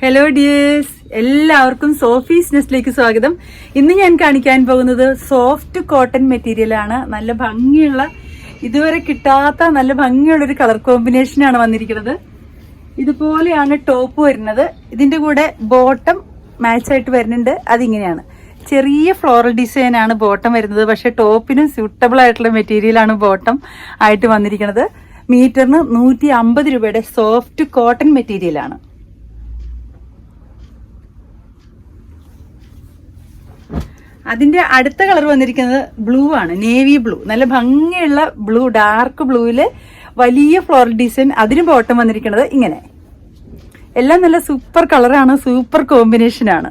Hello dears എല്ലാവർക്കും Sophie's നെസ്റ്റിലേക്ക് സ്വാഗതം. ഇന്ന് ഞാൻ കാണിക്കാൻ പോകുന്നത് സോഫ്റ്റ് കോട്ടൺ മെറ്റീരിയൽ ആണ്. നല്ല ഭംഗിയുള്ള ഇതുവരെ കിട്ടാത്ത നല്ല ഭംഗിയുള്ള ഒരു കളർ കോമ്പിനേഷനാണ് വന്നിരിക്കുന്നത്. ഇതുപോലെയാണ് ടോപ്പ് വരുന്നത്. ഇതിന്റെ കൂടെ ബോട്ടം മാച്ച് ആയിട്ട് വരുന്നുണ്ട്. അതിങ്ങനെയാണ്. ചെറിയ ഫ്ലോറൽ ഡിസൈൻ ആണ് ബോട്ടം വരുന്നത്. പക്ഷെ ടോപ്പിന് സ്യൂട്ടബിൾ ആയിട്ടുള്ള മെറ്റീരിയൽ ആണ് ബോട്ടം ആയിട്ട് വന്നിരിക്കുന്നത്. മീറ്ററിന് നൂറ്റി അമ്പത് രൂപയുടെ സോഫ്റ്റ് കോട്ടൺ മെറ്റീരിയൽ അതിന്റെ അടുത്ത കളർ വന്നിരിക്കുന്നത് ബ്ലൂ ആണ് നേവി ബ്ലൂ നല്ല ഭംഗിയുള്ള ബ്ലൂ ഡാർക്ക് ബ്ലൂവിൽ വലിയ ഫ്ലോറൽ ഡിസൈൻ അതിന് ബോട്ടം വന്നിരിക്കുന്നത് ഇങ്ങനെ. എല്ലാം നല്ല സൂപ്പർ കളറാണ് സൂപ്പർ കോമ്പിനേഷൻ ആണ്.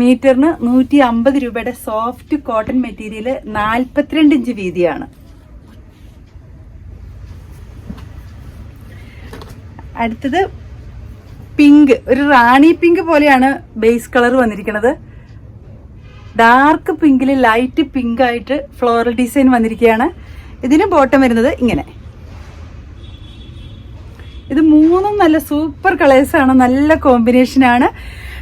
മീറ്ററിന് നൂറ്റി അമ്പത് രൂപയുടെ സോഫ്റ്റ് കോട്ടൺ മെറ്റീരിയൽ നാൽപ്പത്തിരണ്ട് ഇഞ്ച് വീതിയാണ്. അടുത്തത് പിങ്ക് ഒരു റാണി പിങ്ക് പോലെയാണ് ബേസ് കളർ വന്നിരിക്കുന്നത്. ഡാർക്ക് പിങ്കിൽ ലൈറ്റ് പിങ്ക് ആയിട്ട് ഫ്ലോറൽ ഡിസൈൻ വന്നിരിക്കുകയാണ്. ഇതിന് ബോട്ടം വരുന്നത് ഇങ്ങനെ. ഇത് മൂന്നും നല്ല സൂപ്പർ കളേഴ്സാണ് നല്ല കോമ്പിനേഷൻ ആണ്.